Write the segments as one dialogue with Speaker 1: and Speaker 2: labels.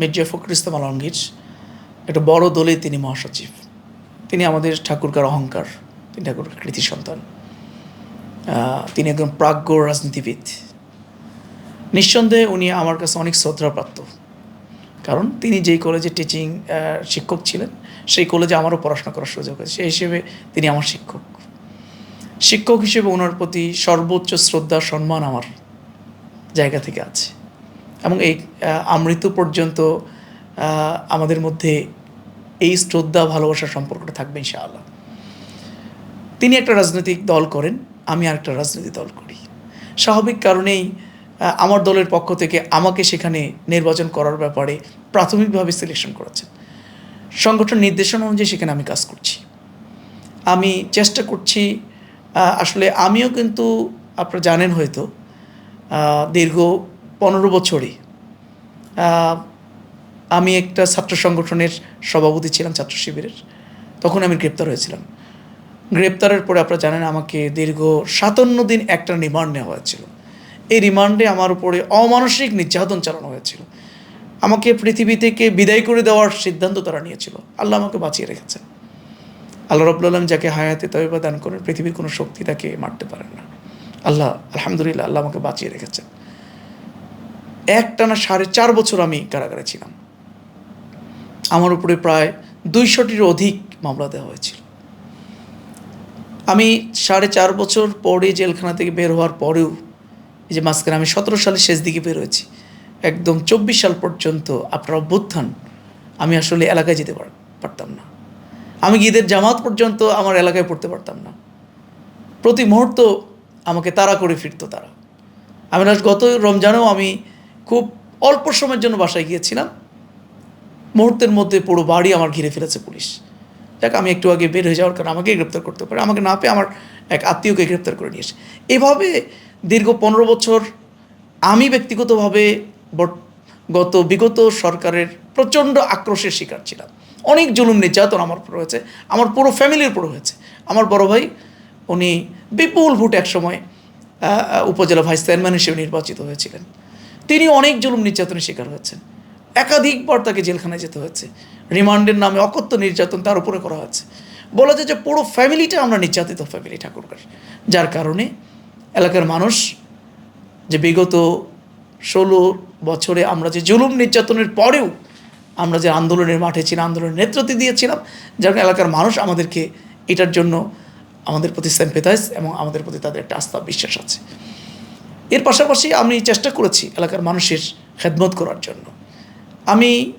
Speaker 1: মির্জা ফখরুল ইসলাম আলমগীর, একটা বড় দলে তিনি মহাসচিব। তিনি আমাদের ঠাকুরকার অহংকার, তিনি ঠাকুরকার কৃতি সন্তান। তিনি একজন প্রাজ্ঞ রাজনীতিবিদ। নিঃসন্দেহে উনি আমার কাছে অনেক শ্রদ্ধাপ্রাপ্ত। কারণ তিনি যেই কলেজে টিচিং শিক্ষক ছিলেন, সেই কলেজে আমারও পড়াশোনা করার সুযোগ হয়েছে। সেই হিসেবে তিনি আমার শিক্ষক। শিক্ষক হিসেবে ওনার প্রতি সর্বোচ্চ শ্রদ্ধা, সম্মান আমার জায়গা থেকে আছে। এবং এই আমৃত্যু পর্যন্ত আমাদের মধ্যে এই শ্রদ্ধা, ভালোবাসার সম্পর্কটা থাকবে ইনশাআল্লাহ। তিনি একটা রাজনৈতিক দল করেন, আমি আরেকটা রাজনৈতিক দল করি। স্বাভাবিক কারণেই আমার দলের পক্ষ থেকে আমাকে সেখানে নির্বাচন করার ব্যাপারে প্রাথমিকভাবে সিলেকশন করেছেন। সংগঠন নির্দেশনা অনুযায়ী সেখানে আমি কাজ করছি। আমি চেষ্টা করছি আসলে আমিও কিন্তু আপনারা জানেন হয়তো দীর্ঘ পনেরো বছরই। আমি একটা ছাত্র সংগঠনের সভাপতি ছিলাম, ছাত্র শিবিরের। তখন আমি গ্রেপ্তার হয়েছিলাম। গ্রেপ্তারের পরে আপনারা জানেন আমাকে দীর্ঘ সাতান্ন দিন একটা রিমান্ড নেওয়া হয়েছিল। এই রিমান্ডে আমার উপরে অমানসিক নির্যাতন চালানো হয়েছিল। আমাকে পৃথিবী থেকে বিদায় করে দেওয়ার সিদ্ধান্ত তারা নিয়েছিল। আল্লাহ আমাকে বাঁচিয়ে রেখেছেন। আল্লাহ রব্লা আলম যাকে হায়াতে তৈবা দান করেন, পৃথিবীর কোনো শক্তি তাকে মারতে পারেন না। আল্লাহ, আলহামদুলিল্লাহ, আল্লাহ আমাকে বাঁচিয়ে রেখেছেন। একটানা সাড়ে চার বছর আমি কারাগারে ছিলাম। আমার উপরে প্রায় দুইশোটির অধিক মামলা দেওয়া হয়েছিল। আমি সাড়ে চার বছর পরে জেলখানা থেকে বের হওয়ার পরেও এই যে মাঝখানে আমি সতেরো সালের শেষ দিকে বের হয়েছি, একদম চব্বিশ সাল পর্যন্ত আপনার অভ্যুত্থান আমি আসলে এলাকায় যেতে পার- পারতাম না। আমি ঈদের জামাত পর্যন্ত আমার এলাকায় পড়তে পারতাম না। প্রতি মুহূর্ত আমাকে তাড়া করে ফিরতো তারা। আমি গত রমজানেও আমি খুব অল্প সময়ের জন্য বাসায় গিয়েছিলাম। মুহূর্তের মধ্যে পুরো বাড়ি আমার ঘিরে ফেলেছে পুলিশ। দেখ, আমি একটু আগে বের হয়ে যাওয়ার কারণে আমাকে গ্রেপ্তার করতে পারে। আমাকে না পেয়ে আমার এক আত্মীয়কে গ্রেপ্তার করে নিয়েছে এভাবে দীর্ঘ পনেরো বছর আমি ব্যক্তিগতভাবে গত বিগত সরকারের প্রচণ্ড আক্রোশের শিকার ছিলাম। অনেক জুলুম নির্যাতন আমার উপর হয়েছে, আমার পুরো ফ্যামিলির উপর হয়েছে। আমার বড় ভাই, উনি বিপুল ভোট একসময় উপজেলা ভাইস চেয়ারম্যান হিসেবে নির্বাচিত হয়েছিলেন। তিনি অনেক জুলুম নির্যাতনের শিকার হয়েছেন। একাধিকবার তাকে জেলখানায় যেতে হয়েছে। রিমান্ডের নামে অকথ্য নির্যাতন তার উপরে করা হয়েছে। বলা যায় যে পুরো ফ্যামিলিটা আমরা নির্যাতিত ফ্যামিলি ঠাকুরকার যার কারণে এলাকার মানুষ যে বিগত ষোলো বছরে আমরা যে জুলুম নির্যাতনের পরেও আমরা যে আন্দোলনের মাঠে ছিলাম, আন্দোলনের নেতৃত্ব দিয়েছিলাম, যার এলাকার মানুষ আমাদেরকে এটার জন্য আমাদের প্রতি সেম্পেথাইজ এবং আমাদের প্রতি তাদের একটা আস্থা, বিশ্বাস আছে। এর পাশাপাশি আমি চেষ্টা করেছি এলাকার মানুষের খেদমত করার জন্য। আমি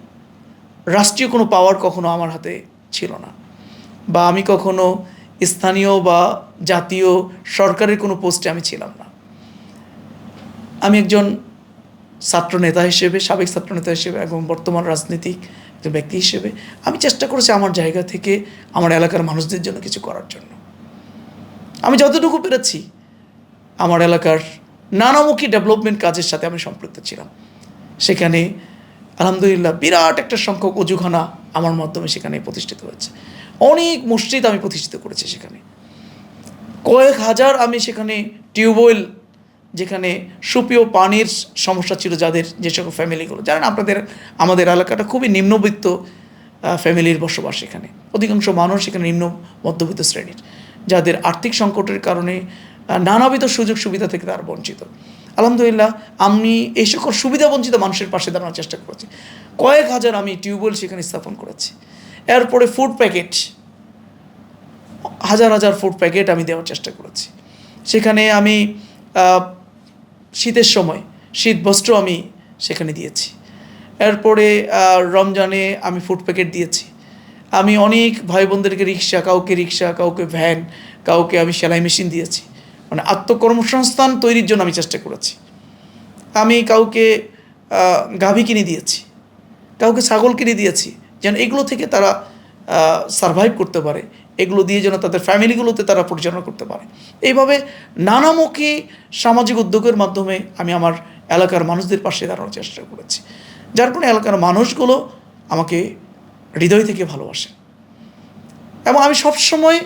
Speaker 1: রাষ্ট্রীয় কোনো পাওয়ার কখনো আমার হাতে ছিল না বা আমি কখনো স্থানীয় বা জাতীয় সরকারের কোনো পোস্টে আমি ছিলাম না। আমি একজন ছাত্র নেতা হিসেবে, সাবেক ছাত্র নেতা হিসেবে এবং বর্তমান রাজনীতিক একজন ব্যক্তি হিসেবে আমি চেষ্টা করেছি আমার জায়গা থেকে আমার এলাকার মানুষদের জন্য কিছু করার জন্য। আমি যতটুকু পেরেছি আমার এলাকার নানামুখী ডেভেলপমেন্ট কাজের সাথে আমি সম্পৃক্ত ছিলাম। সেখানে আলহামদুলিল্লাহ বিরাট একটা সংখ্যক অজুখানা আমার মাধ্যমে সেখানে প্রতিষ্ঠিত হয়েছে। অনেক মসজিদ আমি প্রতিষ্ঠিত করেছি সেখানে। কয়েক হাজার আমি সেখানে টিউবওয়েল যেখানে সুপেয় পানির সমস্যা ছিল যাদের, যে সকল ফ্যামিলিগুলো, জানেন আপনাদের, আমাদের এলাকাটা খুবই নিম্নবিত্ত ফ্যামিলির বসবাস সেখানে। অধিকাংশ মানুষ সেখানে নিম্ন মধ্যবিত্ত শ্রেণির, যাদের আর্থিক সংকটের কারণে নানাবিধ সুযোগ সুবিধা থেকে তারা বঞ্চিত। আলহামদুলিল্লাহ, আমি এই সকল সুবিধা বঞ্চিত মানুষের পাশে দাঁড়ানোর চেষ্টা করেছি। কয়েক হাজার আমি টিউবওয়েল সেখানে স্থাপন করেছি। এরপরে ফুড প্যাকেট হাজার হাজার ফুড প্যাকেট আমি দেওয়ার চেষ্টা করেছি। সেখানে আমি শীতের সময় শীত বস্ত্র আমি সেখানে দিয়েছি। এরপরে রমজানে আমি ফুড প্যাকেট দিয়েছি। আমি অনেক ভাই বোনদেরকে রিক্সা, কাউকে রিক্সা, কাউকে ভ্যান কাউকে আমি সেলাই মেশিন দিয়েছি। মানে আত্মকর্মসংস্থান তৈরির জন্য আমি চেষ্টা করেছি। আমি কাউকে গাভী কিনে দিয়েছি, কাউকে ছাগল কিনে দিয়েছি, যেন এগুলো থেকে তারা সারভাইভ করতে পারে। এগুলো দিয়ে যেন তাদের ফ্যামিলিগুলোতে তারা পরিচালনা করতে পারে। এইভাবে নানামুখী সামাজিক উদ্যোগের মাধ্যমে আমি আমার এলাকার মানুষদের পাশে দাঁড়ানোর চেষ্টা করেছি। যার কারণে এলাকার মানুষগুলো আমাকে হৃদয় থেকে ভালোবাসে। এবং আমি সবসময়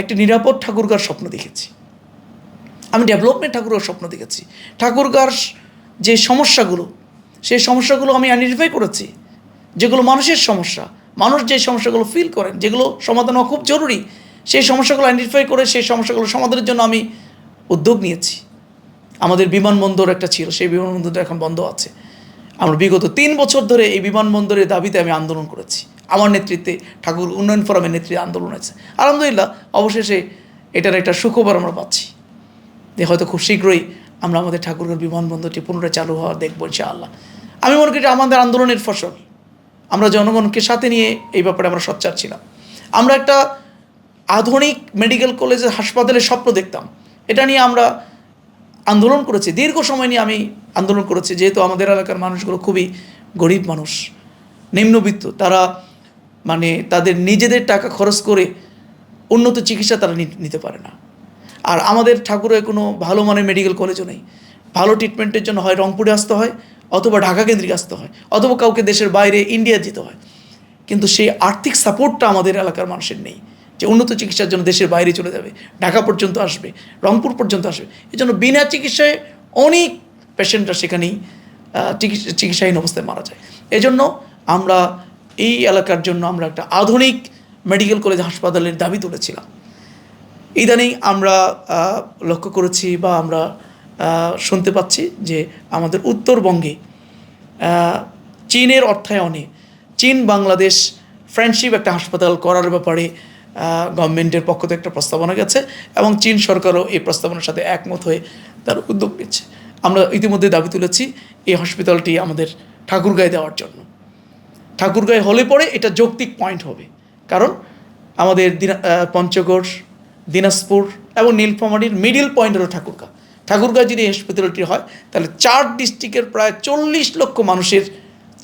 Speaker 1: একটি নিরাপদ ঠাকুরগার স্বপ্ন দেখেছি। আমি ডেভেলপমেন্ট ঠাকুরের স্বপ্ন দেখেছি। ঠাকুরগার যে সমস্যাগুলো, সেই সমস্যাগুলো আমি আইডেন্টিফাই করেছি। যেগুলো মানুষের সমস্যা। মানুষ যে সমস্যাগুলো ফিল করেন, যেগুলো সমাধান হওয়া খুব জরুরি, সেই সমস্যাগুলো আইডেন্টিফাই করে সেই সমস্যাগুলো সমাধানের জন্য আমি উদ্যোগ নিয়েছি। আমাদের বিমানবন্দর একটা ছিল, সেই বিমানবন্দরটা এখন বন্ধ আছে। আমরা বিগত তিন বছর ধরে এই বিমানবন্দরের দাবিতে আমি আন্দোলন করেছি। আমার নেতৃত্বে ঠাকুর উন্নয়ন ফোরামের নেতৃত্বে আন্দোলন হয়েছে। আলহামদুলিল্লাহ, অবশেষে এটার একটা সুখবর আমরা পাচ্ছি। যে হয়তো খুব শীঘ্রই আমরা আমাদের ঠাকুরগাঁও বিমানবন্দরটি পুনরায় চালু হওয়া দেখব ইনশাআল্লাহ। আমি মনে করি আমাদের আন্দোলনের ফসল। আমরা জনগণকে সাথে নিয়ে এই ব্যাপারে আমরা সোচ্চার ছিলাম। আমরা একটা আধুনিক মেডিকেল কলেজের হাসপাতালের স্বপ্ন দেখতাম। এটা নিয়ে আমরা আন্দোলন করেছি। দীর্ঘ সময় নিয়ে আমি আন্দোলন করেছি। যেহেতু আমাদের এলাকার মানুষগুলো খুবই গরিব মানুষ, নিম্নবিত্ত, তারা মানে তাদের নিজেদের টাকা খরচ করে উন্নত চিকিৎসা তারা নিতে পারে না। আর আমাদের ঠাকুরে কোনো ভালো মানের মেডিকেল কলেজও নেই। ভালো ট্রিটমেন্টের জন্য হয় রংপুরে আসতে হয়, অথবা ঢাকা কেন্দ্রিক আসতে হয়, অথবা কাউকে দেশের বাইরে ইন্ডিয়া যেতে হয়। কিন্তু সেই আর্থিক সাপোর্টটা আমাদের এলাকার মানুষের নেই। যে উন্নত চিকিৎসার জন্য দেশের বাইরে চলে যাবে, ঢাকা পর্যন্ত আসবে, রংপুর পর্যন্ত আসবে। এই জন্য বিনা চিকিৎসায় অনেক পেশেন্টরা সেখানেই চিকিৎসা চিকিৎসাহীন অবস্থায় মারা যায়। এজন্য আমরা এই এলাকার জন্য আমরা একটা আধুনিক মেডিকেল কলেজ হাসপাতালের দাবি তুলেছিলাম। ইদানিং আমরা লক্ষ্য করেছি বা আমরা শুনতে পাচ্ছি যে আমাদের উত্তরবঙ্গে চীনের অর্থায়নে চীন, বাংলাদেশ ফ্রেন্ডশিপ একটা হাসপাতাল করার ব্যাপারে গভর্নমেন্টের পক্ষ থেকে একটা প্রস্তাবনা গেছে এবং চীন সরকারও এই প্রস্তাবনার সাথে একমত হয়ে তার উদ্যোগ নিচ্ছে। আমরা ইতিমধ্যে দাবি তুলেছি এই হসপিটালটি আমাদের ঠাকুরগাঁয়ে দেওয়ার জন্য। ঠাকুরগাঁয়ে হলে পরে এটা যৌক্তিক পয়েন্ট হবে। কারণ আমাদের দিনা পঞ্চগড় দিনাজপুর এবং নীলফামারীর মিডিল পয়েন্ট হলো ঠাকুরগাঁ। ঠাকুরগাঁ যদি হসপিটালিটি হয়, তাহলে চার ডিস্ট্রিক্টের প্রায় চল্লিশ লক্ষ মানুষের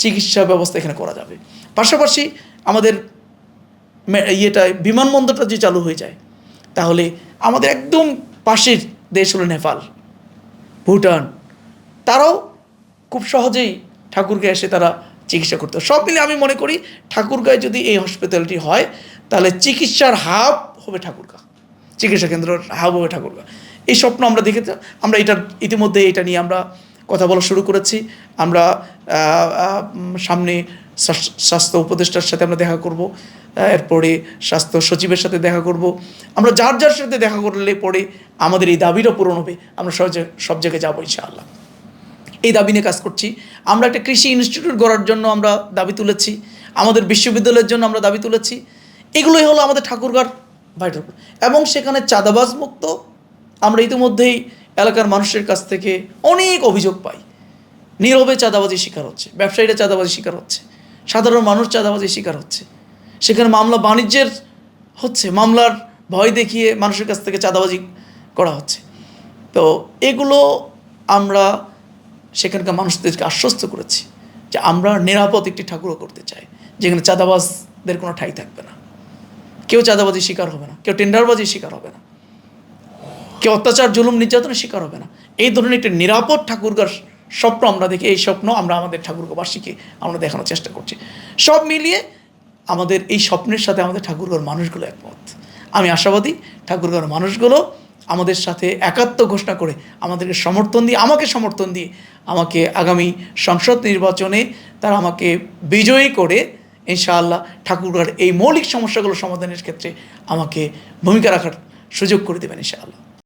Speaker 1: চিকিৎসা ব্যবস্থা এখানে করা যাবে। পাশাপাশি আমাদের ইয়েটা, বিমানবন্দরটা যে চালু হয়ে যায়, তাহলে আমাদের একদম পাশের দেশ হলো নেপাল, ভুটান। তারাও খুব সহজেই ঠাকুরগাঁয়ে এসে তারা চিকিৎসা করতে সব মিলে আমি মনে করি ঠাকুরগাঁয়ে যদি এই হসপিটালটি হয়, তাহলে চিকিৎসার হাব হবে ঠাকুরগাঁ। চিকিৎসা কেন্দ্রের হাব হবে ঠাকুরগাঁ। এই স্বপ্ন আমরা দেখেছি, আমরা এটা ইতিমধ্যে এটা নিয়ে আমরা কথা বলা শুরু করেছি। আমরা সামনে স্বাস্থ্য উপদেষ্টার সাথে আমরা দেখা করব এরপরে স্বাস্থ্য সচিবের সাথে দেখা করব। আমরা যার যার সাথে দেখা করলে পরে আমাদের এই দাবিটা পূরণ হবে, আমরা জায়গায় সব জায়গায় যাব ইনশাআল্লাহ। এই দাবি নিয়ে কাজ করছি। আমরা একটা কৃষি ইনস্টিটিউট গড়ার জন্য আমরা দাবি তুলেছি, আমাদের বিশ্ববিদ্যালয়ের জন্য আমরা দাবি তুলেছি। এগুলোই হলো আমাদের ঠাকুরগার ভাইটাল এবং সেখানে চাঁদাবাজ মুক্ত। আমরা ইতিমধ্যেই এলাকার মানুষের কাছ থেকে অনেক অভিযোগ পাই। নীরবে চাঁদাবাজির শিকার হচ্ছে, ব্যবসায়ীরা চাঁদাবাজির শিকার হচ্ছে, সাধারণ মানুষ চাঁদাবাজির শিকার হচ্ছে। সেখানে মামলা বাণিজ্যের হচ্ছে, মামলার ভয় দেখিয়ে মানুষের কাছ থেকে চাঁদাবাজি করা হচ্ছে। তো এগুলো আমরা সেখানকার মানুষদেরকে আশ্বস্ত করেছি যে আমরা নিরাপদ একটি ঠাকুরও করতে চাই, যেখানে চাঁদাবাজদের কোনো ঠাই থাকবে না। কেউ চাঁদাবাজির শিকার হবে না, কেউ টেন্ডারবাজির শিকার হবে না, কেউ অত্যাচার, জুলুম, নির্যাতনের শিকার হবে না। এই ধরনের একটি নিরাপদ ঠাকুরগার স্বপ্ন আমরা দেখি, এই স্বপ্ন আমরা আমাদের ঠাকুরগাবাসীকে আমরা দেখানোর চেষ্টা করছি। সব মিলিয়ে আমাদের এই স্বপ্নের সাথে আমাদের ঠাকুরগাঁর মানুষগুলো একমত। আমি আশাবাদী ঠাকুরগাঁর মানুষগুলো আমাদের সাথে একাত্ম ঘোষণা করে আমাদেরকে সমর্থন দিয়ে, আমাকে সমর্থন দিয়ে আমাকে আগামী সংসদ নির্বাচনে তারা আমাকে বিজয়ী করে ইনশাআল্লাহ ঠাকুরগড় এই মৌলিক সমস্যাগুলো সমাধানের ক্ষেত্রে আমাকে ভূমিকা রাখার সুযোগ করে দেবেন ইনশাআল্লাহ।